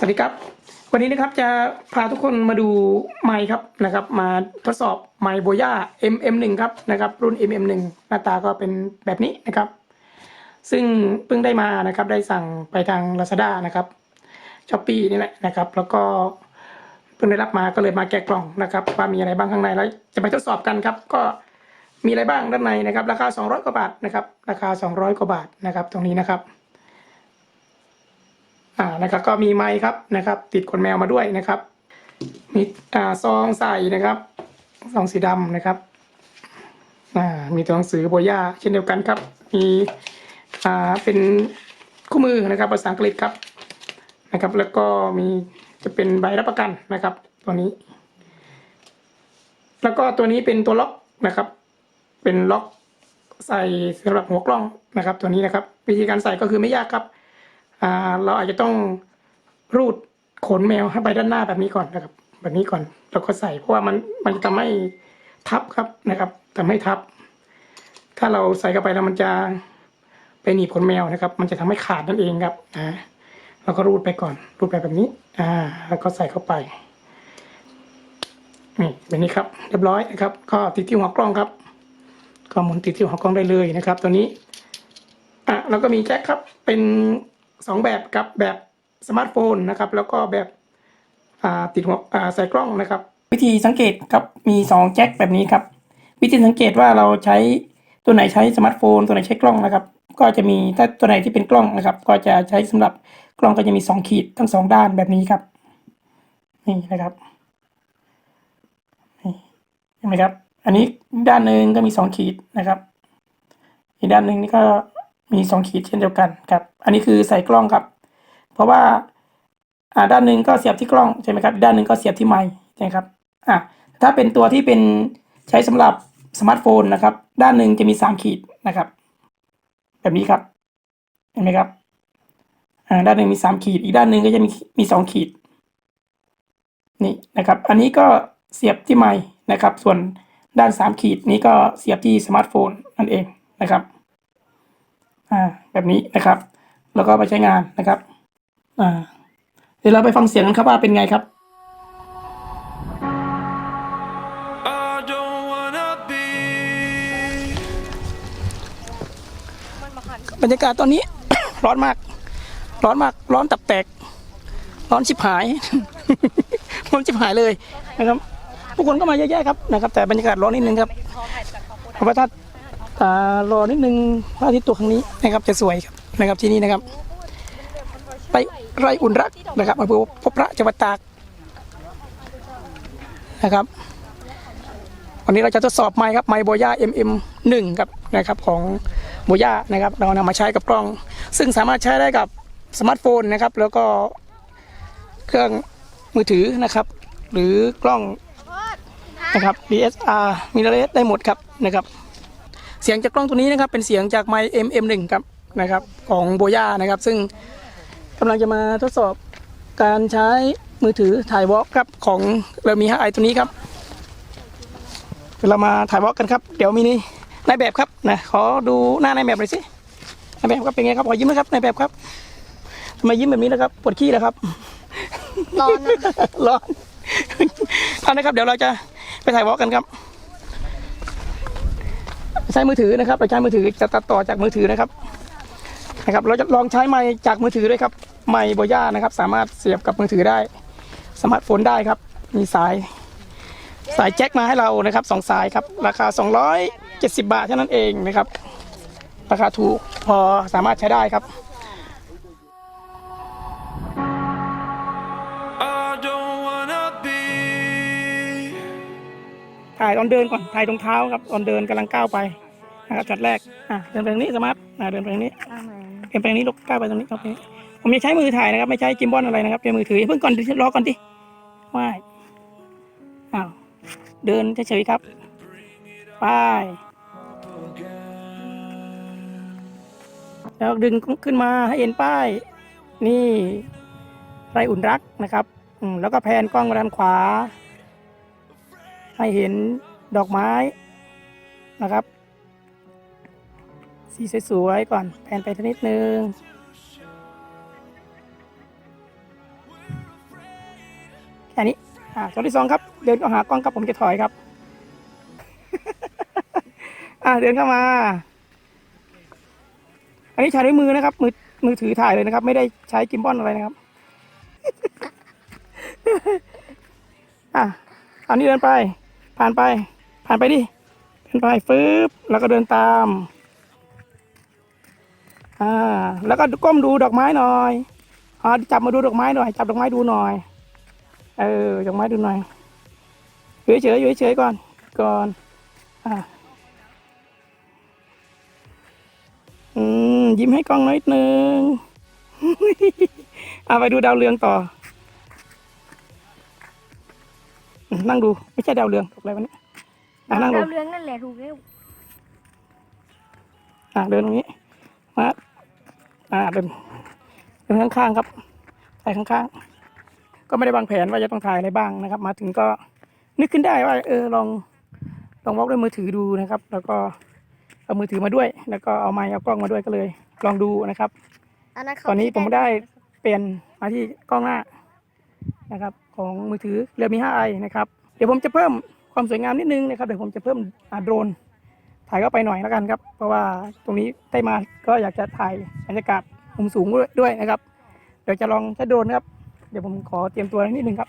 สวัสดีครับ วันนี้นะครับจะพาทุกคนมาดูไมค์ครับนะครับ มาทดสอบไมค์โบย่า MM1 ครับนะครับ รุ่น MM1 หน้าตาก็เป็นแบบนี้นะครับ ซึ่งเพิ่งได้มานะครับได้สั่งไปทาง Lazada นะครับช้อปปีนี่แหละนะครับ แล้วก็เพิ่งได้รับมาก็เลยมาแกะกล่องนะครับ ว่ามีอะไรบ้างข้างในแล้วจะไปทดสอบกันครับ ก็มีอะไรบ้างด้านในนะครับ ราคา 200 กว่าบาทนะครับ ราคา 200 กว่าบาทนะครับ ตรงนี้นะครับ อ่านะครับก็มีไม้ครับนะครับ ติดขนแมวมาด้วยนะครับ มีอ่าซองใส่นะครับซองสีดำนะครับอ่ามีตัวหนังสือโบย่าเช่นเดียวกันครับ มีอ่าเป็นคู่มือนะครับภาษาอังกฤษครับนะครับ แล้วก็มีจะเป็นใบรับประกันนะครับ ตัวนี้ แล้วก็ตัวนี้เป็นตัวล็อกนะครับ เป็นล็อกใส่สำหรับหัวกล้องนะครับ ตัวนี้นะครับ วิธีการใส่ก็คือไม่ยากครับ เราอาจจะต้องรูดขนแมวให้ไปด้านหน้าแบบนี้ก่อนนะครับ แบบนี้ก่อนแล้วก็ใส่เพราะว่ามันมันจะทำให้ทับครับนะครับทำให้ทับ ถ้าเราใส่เข้าไปแล้วมันจะไปหนีบขนแมวนะครับ มันจะทำให้ขาดนั่นเองครับนะเราก็รูดไปก่อน รูดไปแบบนี้ อ่า แล้วก็ใส่เข้าไปนี่แบบนี้ครับ เรียบร้อยนะครับ ก็ติดที่หัวกล้องครับก็หมุนติดที่หัวกล้องได้เลยนะครับ ตัวนี้อะแล้วก็มีแจ็คครับเป็น สองแบบกับแบบสมาร์ทโฟนนะครับแล้วก็แบบติดหัวใส่กล้องนะครับ วิธีสังเกตครับมีสองแจ็คแบบนี้ครับ วิธีสังเกตว่าเราใช้ตัวไหนใช้สมาร์ทโฟน ตัวไหนใช้กล้องนะครับ ก็จะมีถ้าตัวไหนที่เป็นกล้องนะครับ ก็จะใช้สำหรับกล้องก็จะมีสองขีดทั้งสองด้านแบบนี้ครับนี่นะครับนี่เห็นไหมครับ อันนี้ด้านหนึ่งก็มีสองขีดนะครับ อีกด้านหนึ่งนี่ก็ มีสองขีดเช่นเดียวกันครับ อันนี้คือใส่กล้องครับ เพราะว่าอ่าด้านหนึ่งก็เสียบที่กล้องใช่ไหมครับ ด้านหนึ่งก็เสียบที่ไมค์ใช่ไหมครับอะถ้าเป็นตัวที่เป็นใช้สำหรับสมาร์ทโฟนนะครับ ด้านหนึ่งจะมีสามขีดนะครับ แบบนี้ครับ เห็นไหมครับอ่าด้านหนึ่งมีสามขีด อีกด้านหนึ่งก็จะมีมีสองขีด นี่นะครับ อันนี้ก็เสียบที่ไมค์นะครับ ส่วนด้านสามขีดนี้ก็เสียบที่สมาร์ทโฟนนั่นเองนะครับ อ่าแบบนี้นะครับ แล้วก็ไปใช้งานนะครับอ่าเดี๋ยวเราไปฟังเสียงกันครับว่าเป็นไงครับ I don't wanna be บรรยากาศตอนนี้ ร้อนมาก ร้อนมาก ร้อนตับแตก ร้อนชิบหาย ร้อนชิบหายเลยนะครับ ผู้คนก็มาเยอะแยะครับนะครับ แต่บรรยากาศร้อนนิดนึงครับเพราะว่าถ้าอ่า รอนิดนึงพระอาทิตย์ตกครั้งนี้นะครับจะสวยครับนะครับที่นี่นะครับ ไปไร่อุ่นรักนะครับอำเภอพบพระจังหวัดตากนะครับ วันนี้เราจะทดสอบไมค์ครับไมค์โบย่า MM 1ครับนะครับของโบย่านะครับ เรานำมาใช้กับกล้อง ซึ่งสามารถใช้ได้กับสมาร์ทโฟนนะครับ แล้วก็เครื่องมือถือนะครับ หรือกล้องนะครับ DSLR มิเรสได้หมดครับนะครับ เสียงจากกล้องตัวนี้นะครับเป็นเสียงจากไมค์ MM1 ครับนะครับของโบย่านะครับซึ่งกำลังจะมาทดสอบการใช้มือถือถ่ายวอล์กครับของเรามี 5i ตัวนี้ครับเดี๋ยวเรามาถ่ายวอล์กกันครับ เดี๋ยวมีนี่นายแบบครับนะขอดูหน้านายแบบหน่อยสินายแบบครับเป็นไงครับขอยิ้มนะครับนายแบบครับทำไมยิ้มแบบนี้นะครับปวดขี้แล้วครับ ร้อนนะร้อนเอานะครับ เดี๋ยวเราจะไปถ่ายวอล์กกันครับใช้มือถือนะครับ เราใช้มือถือจะตัดต่อจากมือถือนะครับนะครับ เราจะลองใช้ไมค์จากมือถือด้วยครับไมค์โบย่านะครับ สามารถเสียบกับมือถือได้สมาร์ทโฟนได้ครับ มีสายสายแจ็คมาให้เรานะครับสองสายครับ ราคา 270 บาทเท่านั้นเองนะครับ ราคาถูกพอสามารถใช้ได้ครับ I don't wanna be ถ่ายตอนเดินก่อน ถ่ายตรงเท้าครับ ตอนเดินกำลังก้าวไป นะครับจัดแรกอะเดินไปทางนี้สมาร์ทอะเดินไปทางนี้เดินไปทางนี้ลูกก้าวไปตรงนี้ครับผมจะใช้มือถ่ายนะครับ ไม่ใช้จิมบอนอะไรนะครับเป็นมือถืออย่าเพิ่งก่อนดิรอก่อนดิว่ายอ้าวเดินเฉยๆครับไปแล้วดึงขึ้นมาให้เอ็นป้าย นี่ไรอุ่นรักนะครับอืมแล้วก็แพนกล้องมาด้านขวา ให้เห็นดอกไม้นะครับ สีสวยๆก่อนแพนไปสักนิดนึงอันนี้อ่าช็อตที่สองครับ เดินเข้าหากล้องครับผมจะถอยครับ อ่าเดินเข้ามา อันนี้ใช้ด้วยมือนะครับ มือมือถือถ่ายเลยนะครับ ไม่ได้ใช้กิมบอลอะไรนะครับ อะอันนี้เดินไป ผ่านไป ผ่านไปดิเดินไปฟึบแล้วก็เดินตาม อ่า แล้วก็ก้มดูดอกไม้หน่อยอ๋อจับมาดูดอกไม้หน่อย จับดอกไม้ดูหน่อย เออ ดอกไม้ดูหน่อยอยู่เฉยๆอยู่เฉยๆก่อน ก่อน อ่าอืม ยิ้มให้กล้องหน่อยนิดนึงเอาไปดูดาวเรืองต่ออืมนั่งดู ไม่ใช่ดาวเรืองตกอะไรวะเนี่ยอะนั่งดูดาวเรืองนั่นแหละถูกแล้วอ่าเดินตรงนี้มา อ่าเดินเดินข้างๆครับถ่ายข้างๆ ก็ไม่ได้วางแผนว่าจะต้องถ่ายอะไรบ้างนะครับ มาถึงก็นึกขึ้นได้ว่า เออลองลองวอล์กด้วยมือถือดูนะครับ แล้วก็เอามือถือมาด้วย แล้วก็เอาไมค์เอากล้องมาด้วยก็เลย ลองดูนะครับอันนั้นเขาตอนนี้ผมได้ด้เปลี่ยนมาที่กล้องหน้านะครับ ของมือถือเรียวมี 5i นะครับ เดี๋ยวผมจะเพิ่มความสวยงามนิดนึงนะครับ เดี๋ยวผมจะเพิ่มอ่าโดรน ถ่ายเข้าไปหน่อยแล้วกันครับ เพราะว่าตรงนี้ได้มาก็อยากจะถ่ายบรรยากาศมุมสูงด้วยนะครับ เดี๋ยวจะลองใช้โดรนครับ เดี๋ยวผมขอเตรียมตัวนิดนึงครับ